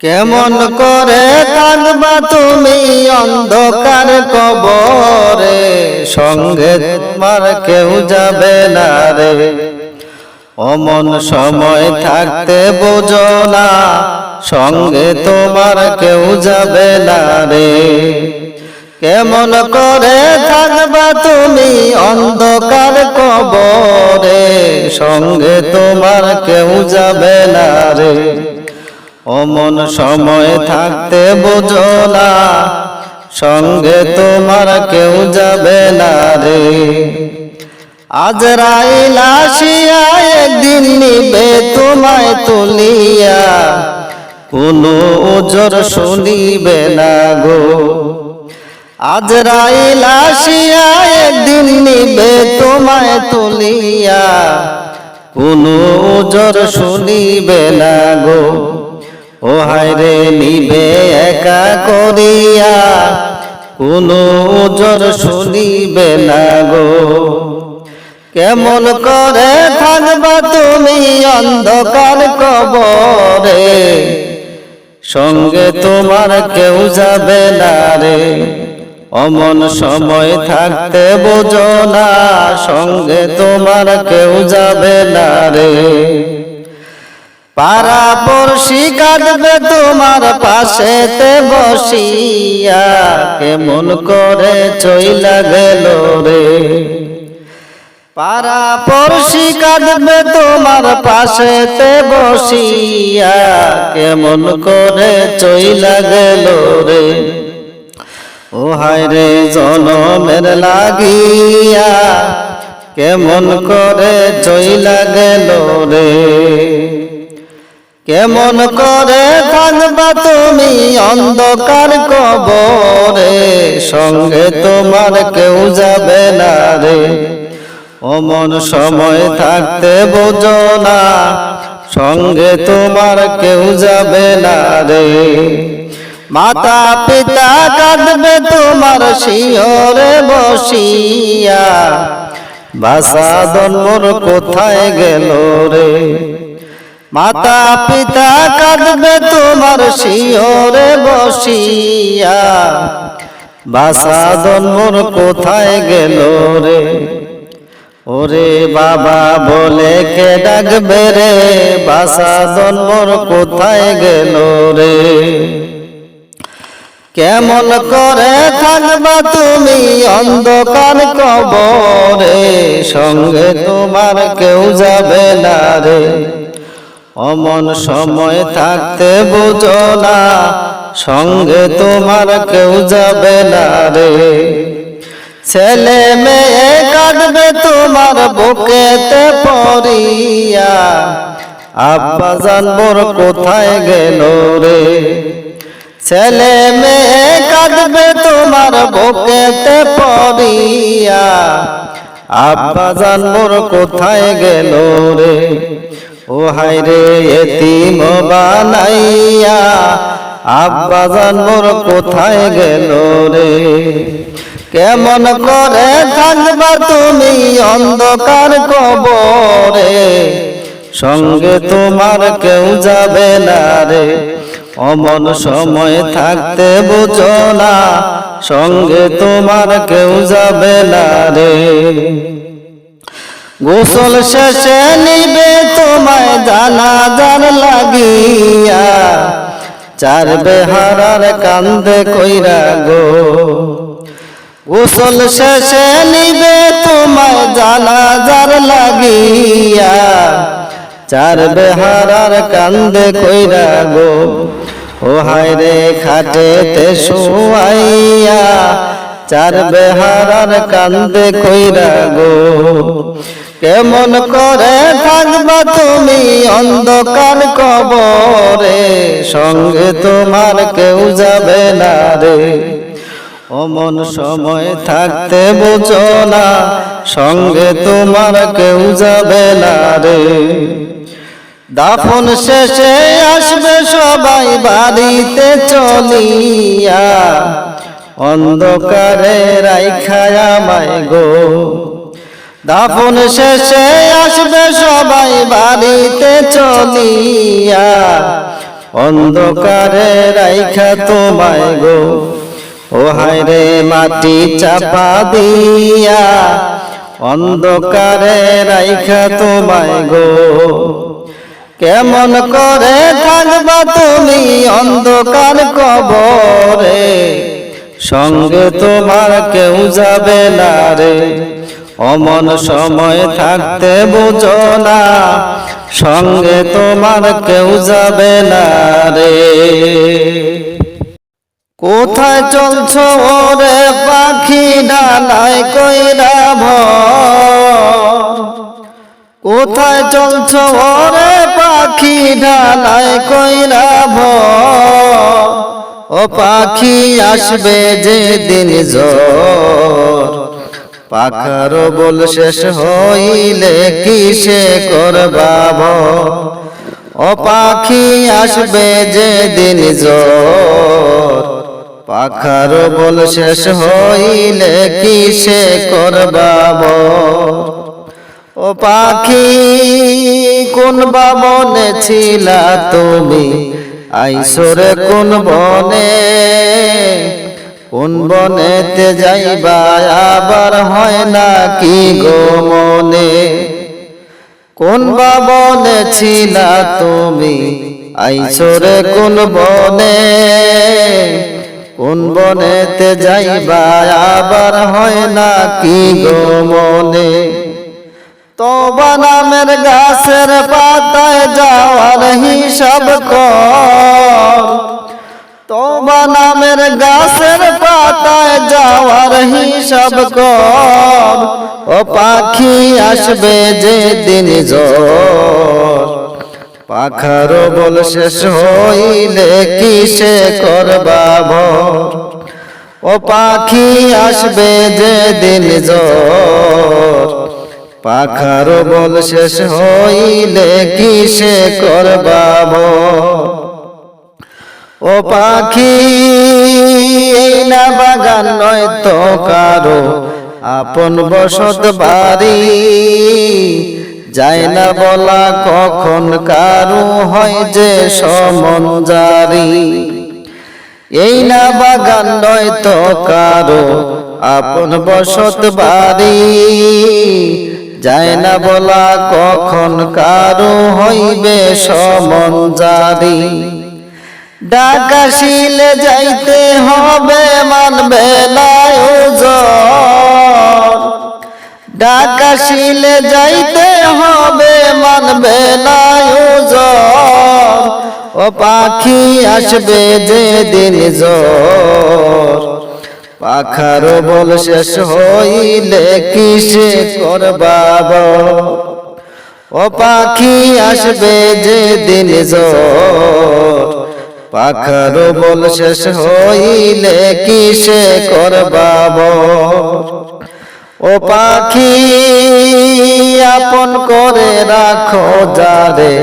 কেমন করে থাকবা তুমি অন্ধকার কবরে? সঙ্গে তোমার কেউ যাবে না রে। অমন সময় থাকতে বোঝো না, সঙ্গে তোমার কেউ যাবে না রে। কেমন করে থাকবা তুমি অন্ধকার কবরে? সঙ্গে তোমার কেউ যাবে না রে। অমন সময় থাকতে বোঝো না, সঙ্গে তোমার কেউ যাবে না রে। আজ রাইল আসিয়া একদিন নিবে তোমায় তুলিয়া, কোনো ওজর শুনিবে না গো। আজ রাইল আসিয়া একদিন নিবে তোমায় তুলিয়া, কোনো ওজর শুনিবে না গো। ও হায়রে নিবে একা করিয়া কোনো ওজর শুনিবে না গো। কেমন করে থাকবা তুমি অন্ধকার কবরে, সঙ্গে তোমার কেউ যাবে না রে। অমন সময় থাকতে বোঝো না, সঙ্গে তোমার কেউ যাবে না রে। পাড়া পড়শি কাঁদবে তোমার পাশেতে বসিয়া। কেমন করে চইলা গেল রে। পাড়া পড়শি কাঁদবে তোমার পাশেতে বসিয়া। কেমন করে চইলা গেল রে। ও হায় রে জনমের লাগিয়া। কেমন করে চইলা গেল রে। কেমন করে থাকবা তুমি অন্ধকার কবরে? সঙ্গে তোমার কেউ যাবে না রে। অমন সময় থাকতে বোঝো না। সঙ্গে তোমার কেউ যাবে না রে। মাতা পিতা কাঁদবে তোমার শিহরে বসিয়া। বাসা দন্মর কোথায় গেল রে? মাতা পিতা কাঁদবে তোমার শিহরে বসিয়া। বাসা দন্মর কোথায় গেল রে? ওরে বাবা বলে কে ডাকবে রে? বাসা জন্মর কোথায় গেল রে? কেমন করে থাকবা তুমি অন্ধকার কবরে? সঙ্গে তোমার কেউ যাবে না রে। অমন সময় থাকতে বুঝো না, সঙ্গে তোমার কেউ যাবে না রে। ছেলে মেয়ে কাটবে তোমার বুকেতে পড়িয়া, আব্বা জানবর কোথায় গেল রে? ছেলে মেয়ে কাটবে তোমার বুকেতে পড়িয়া, আব্বা জানবর কোথায় গেল রে? ও হায় রে এতিম বানাইয়া, আব্বা জানবর কোথায় গেল রে? কেমন করে থাকবা তুমি অন্ধকার কবরে? সঙ্গে তোমার কেউ যাবে না রে। অমন সময় থাকতে বুঝো না, সঙ্গে তোমার কেউ যাবে না রে। গোসল শেষে নিবে তোমায় জানা জান লাগিয়া। চার বেহারার কান্দে কইরা গো। গোসল শেষে নিবে তোমায় জানাজার লাগিয়া। চার বেহারার কান্দে কইরা গো। ও হায় রে খাটেতে শুয়াইয়া। চার বেহারার কান্দে কইরা গো। কেমন করে থাকবা তুমি অন্ধকার কবরে? সঙ্গে তোমার কেউ যাবে না রে। অমন সময় থাকতে বুঝো না, সঙ্গে তোমার কেউ যাবে না রে। দাফন শেষে আসবে সবাই বাড়িতে চলিয়া। অন্ধকারে রাইখায় আমায় গো। দাফন শেষে আসবে সবাই বাড়িতে চলিয়া। অন্ধকারে রাইখা তোমায় গো, ও হায় রে মাটি চাপা দিয়া। অন্ধকারে রাইখা তোমায় গো, কেমন করে থাকবা তুমি অন্ধকার কবরে? সঙ্গে তোমার কেউ যাবে না রে। অমন সময় থাকতে বুঝো না সঙ্গে তোমার কেউ যাবে না রে। কোথায় চলছ ওরে পাখি ডালায় কইরা ভর? কোথায় চলছ ওরে পাখি ঢালায় কইরা ভর? ও পাখি আসবে যে দিন ঝড় পাখার বল শেষ হইলে কিসে করবা ও পাখি আসবে যে দিন পাখার বল শেষ হইলে কিসে করবা ও পাখি, কোন বাবনে ছিলা তুমি? আইসরে কোন বনে কোন বনেতে যাইবা আবার হয় না কি গো মনে? কোন বাবনে ছিলা তুমি? আইসরে কোন বনে? কোন বনেতে যাইবা আবার হয় না কি গো মনে? তোবা নামের গাছের পাতায় যাওয়ার হিসাব কর। তোবা নামের গাছের পাতায় যাওয়ার হিসাব কর। ও পাখি আসবে যে দিন পাখার বল শেষ হইলে কিসে করবা ভর? ও পাখি আসবে যে দিন ঝড়। পাখার বল শেষ হইলে কিসে করবাব ও পাখি এই না বাগান নয় তো কারও। আপন বসত বাড়ি যায় না বলা কখন কারু হয় যে সমন জারি। এই না বাগান নয় তো কারও। আপন বসত বাড়ি যায় না বলা কখন কারও হইবে সমন জারি। ডাকাশিলে যাইতে হবে, মানবে না ডাকাশিলে যাইতে হবে, মানবে না ও পাখি আসবে যে দিন জ্বর। পাখার বল শেষ হইলে কিসে করবাব? ও পাখি আসবে যে দিন জ্বর। পাখার বল শেষ হইলে কিসে করবাব? ও পাখি, আপন করে রাখো যারে,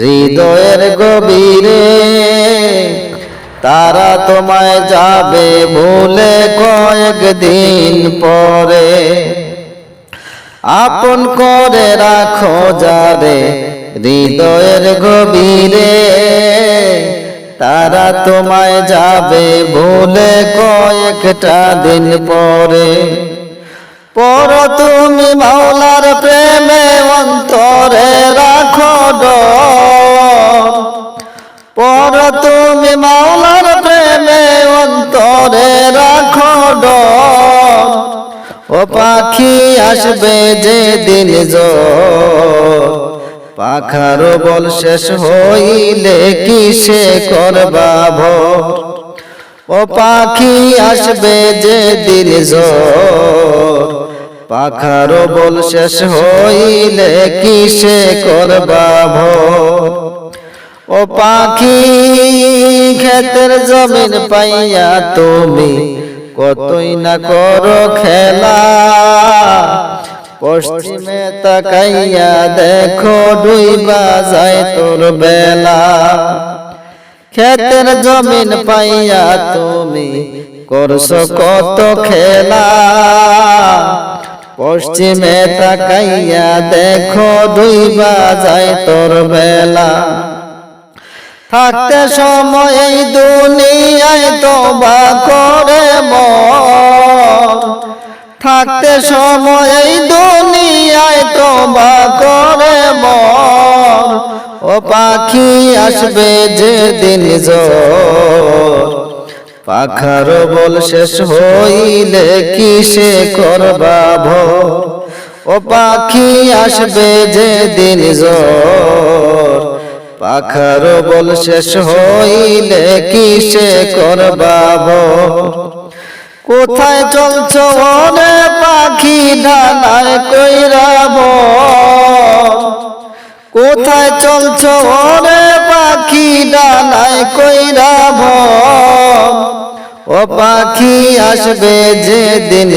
হৃদয়ের গভীরে। তারা তোমায় যাবে ভুলে কয়েকদিন পরে। আপন করে রাখো যারে, হৃদয়ের গভীরে। তারা তোমায় যাবে ভুলে কয়েকটা দিন পরে। পর তুমি মাওলার প্রেমে অন্তরে রাখো পর তুমি মাওলার প্রেমে অন্তরে রাখো ও পাখি আসবে যে দিন জ্বর পাখার বল শেষ হইলে কিসে করবা ভর? ও পাখি আসবে যে দিন পাখার বল শেষ হইলে কিসে করবা ভর? ও পাখি ক্ষেতের জমিন পাইয়া তুমি কতই না করো খেলা। পশ্চিমে তাকাইয়া দেখো ডুইবা যায় তোর বেলা। ক্ষেতের জমিন পাইয়া তুমি করছ কত খেলা। পশ্চিমে তাকাইয়া দেখো ডুইবা যায় তোর বেলা। থাকতে সময় দুনিয়ায় তোবা করে মর থাকতে সময় এই দুনিয়ায় তোবা করে ও পাখি আসবে যে দিন পাখার বল শেষ হইলে কিসে করবা ভোর? ও পাখি আসবে যে দিন পাখার বল শেষ হইলে কিসে করবা ভোর? কোথায় চলছ ওরে পাখি ডালায় কইরাব কোথায় চলছ ওরে পাখি ডালায় কইরাব ও পাখি আসবে যে দিন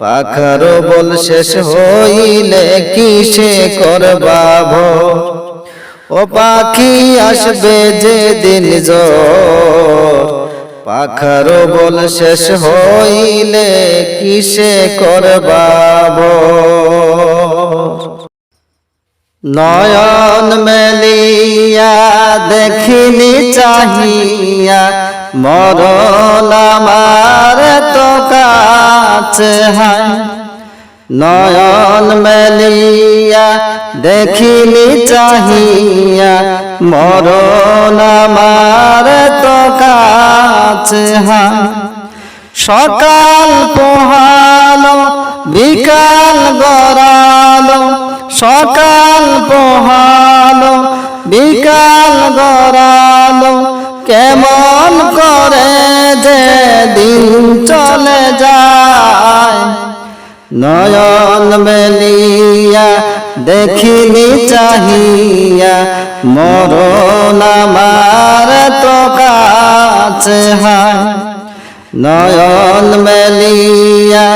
পাখার বল শেষ হইলে কিসে করবাভ ও পাখি আসবে যে দিন জো পাখার বল শেষ হইলে কিসে করবাব? নয়ন মেলিয়া দেখিনি চাহিয়া, মরণ আমার তো কাছে হায়। নয়ন মেলিয়া দেখিনি চাহিয়া, মরণ আমার তো কাছে হায় সকাল পোহালো, বিকাল গড়ালো। সকাল পোহালো, বিকাল গড়ালো। কেমন করে যে দিন চলে যায়। নয়ন মেলিয়া দেখিনি চাহিয়া, মরণ আমার তো কাছে হায়। নয়ন মেলিয়া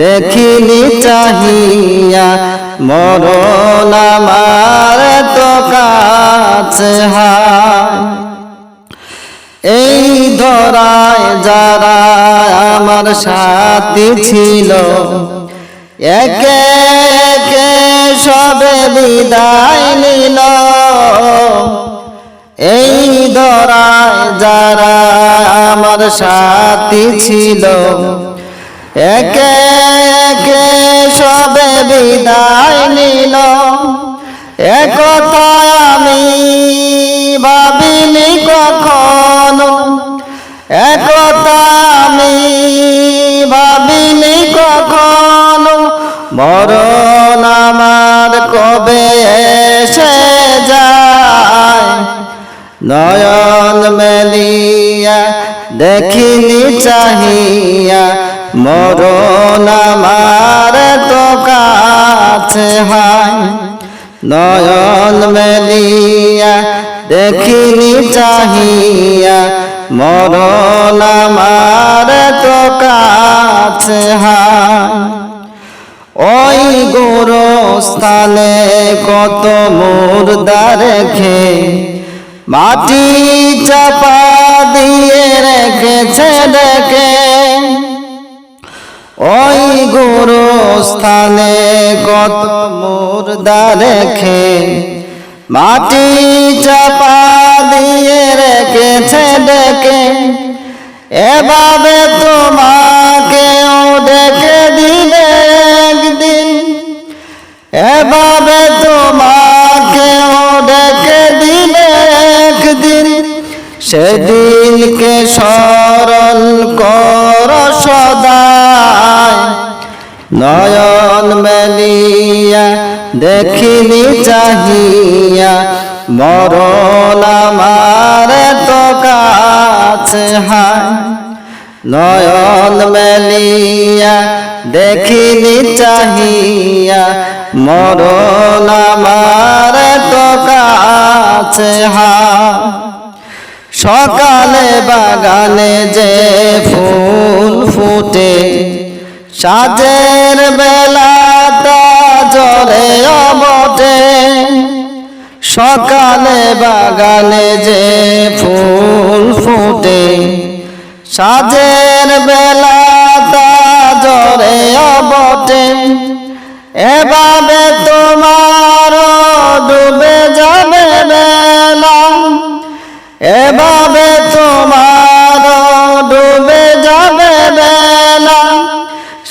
দেখিনি চাহিয়া, মরণ আমার তো কাছে এই ধরায় যারা আমার সাথী ছিল, একে একে সবে বিদায় নিল। এই ধরায় যারা আমার সাথী ছিল একে একে সবে বিদায় নিল একথা আমি দেখিনি চাহিয়া মরণ আমার তো কাছে ওই গোরস্থানে কত মুর্দা রেখে মাটি চাপা দিয়ে রেখেছে ডেকে। ওই গোরস্থানে কত মুর্দা রেখে মাটি চাপা হায়। নয়ন মেলিয়া দেখিনি চাহিয়া, মরণ আমার তো কাছে হায়। সকালে বাগানে যে ফুল ফুটে, সাজের বেলা তা জলে অবটে। সকালে বাগানে যে ফুল সাজের বেলা জরে অবটে। এভাবে তোমার ডুবে যাবে বেলা। এভাবে তোমার ডুবে যাবে বেলা।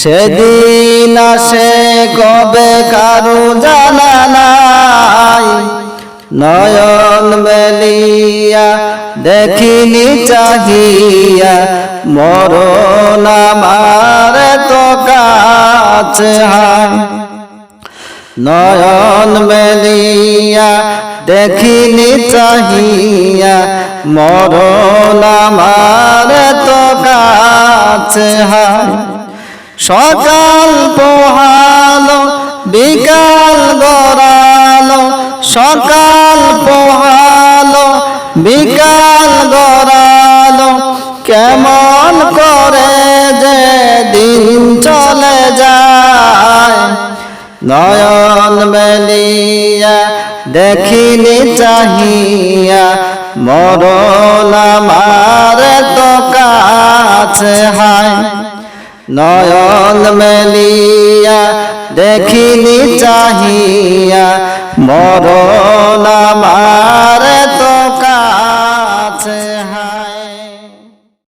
সেদিন আসে কবে কারু জানা নাই। নয়ন মেলিয়া দেখিনি চাহিয়া মরণ আমার তো কাছে নয়ন মেলিয়া দেখিনি চাহিয়া মরণ আমার তো কাছে সকাল পোহালো, বিকাল গড়ালো। সকাল পোহালো, বিকাল কেমন করে যে দিন চলে যায়? নয়ন মেলিয়া দেখিনি চাহিয়া, মরণ আমার তো কাছে হায়। নয়ন মেলিয়া দেখিনি চাহিয়া, মরণ